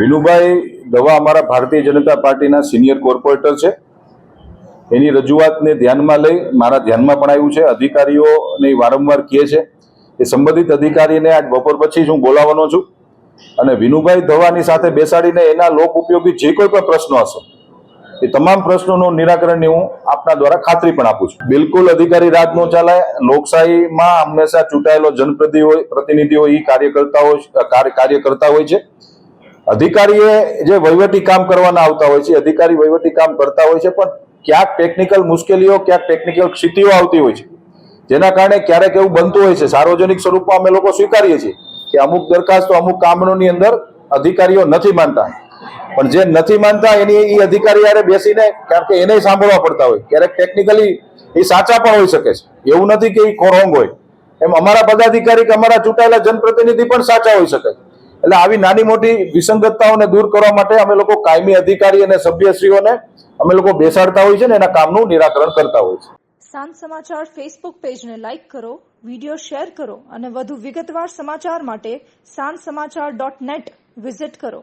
વિનુભાઈ દવા અમારા ભારતીય જનતા પાર્ટીના સિનિયર કોર્પોરેટર છે. એની રજૂઆતને ધ્યાનમાં લઈ મારા ધ્યાનમાં પણ આવ્યું છે. અધિકારીઓને વારંવાર કહે છે એ સંબંધિત અધિકારીને આજ બપોર પછી જ હું બોલાવવાનો છું અને વિનુભાઈ ધવાની સાથે બેસાડીને એના લોક ઉપયોગી જે કોઈ પણ પ્રશ્નો હશે, એ તમામ પ્રશ્નોનું નિરાકરણની હું આપના દ્વારા ખાતરી પણ આપું છું. બિલકુલ અધિકારી રાજ ન ચાલે લોકશાહીમાં હંમેશા ચૂંટાયેલો જનપ્રતિ હોય પ્રતિનિધિઓ એ કાર્યકર્તાઓ કાર્ય કાર્ય કરતા હોય છે. અધિકારીએ જે વહીવટી કામ કરવાના આવતા હોય છે, અધિકારી વહીવટી કામ કરતા હોય છે, પણ ક્યાંક ટેકનિકલ મુશ્કેલીઓ, ક્યાંક ટેકનિકલ ક્ષિતિઓ આવતી હોય છે. જેના કારણે ક્યારેક એવું બનતું હોય છે, સાર્વજનિક સ્વરૂપમાં અમે લોકો સ્વીકારીએ છીએ કે અમુક દરખાસ્તો, અમુક કામોની અંદર અધિકારીઓ નથી માનતા. પણ જે નથી માનતા, એની એ અધિકારી યારે બેસીને, કારણ કે એને સાંભળવા પડતા હોય. ક્યારેક ટેકનિકલી એ સાચા પણ હોઈ શકે છે. એવું નથી કે એ ખોરોંગ હોય. એમ અમારા પદાધિકારી કે અમારા ચૂંટાયેલા જનપ્રતિનિધિ પણ સાચા હોઈ શકે એટલે આવી નાની મોટી વિસંગતતાઓને દૂર કરવા માટે અમે લોકો કાયમી અધિકારી અને સભ્યશ્રીઓને અમે લોકો બેસાડતા હોય છે ને એના કામનું નિરાકરણ કરતા હોય છે. સાંજ સમાચાર ફેસબુક પેજને લાઇક કરો વિડિયો શેર કરો અને વધુ વિગતવાર સમાચાર માટે સાંજ સમાચાર ડોટ નેટ વિઝિટ કરો.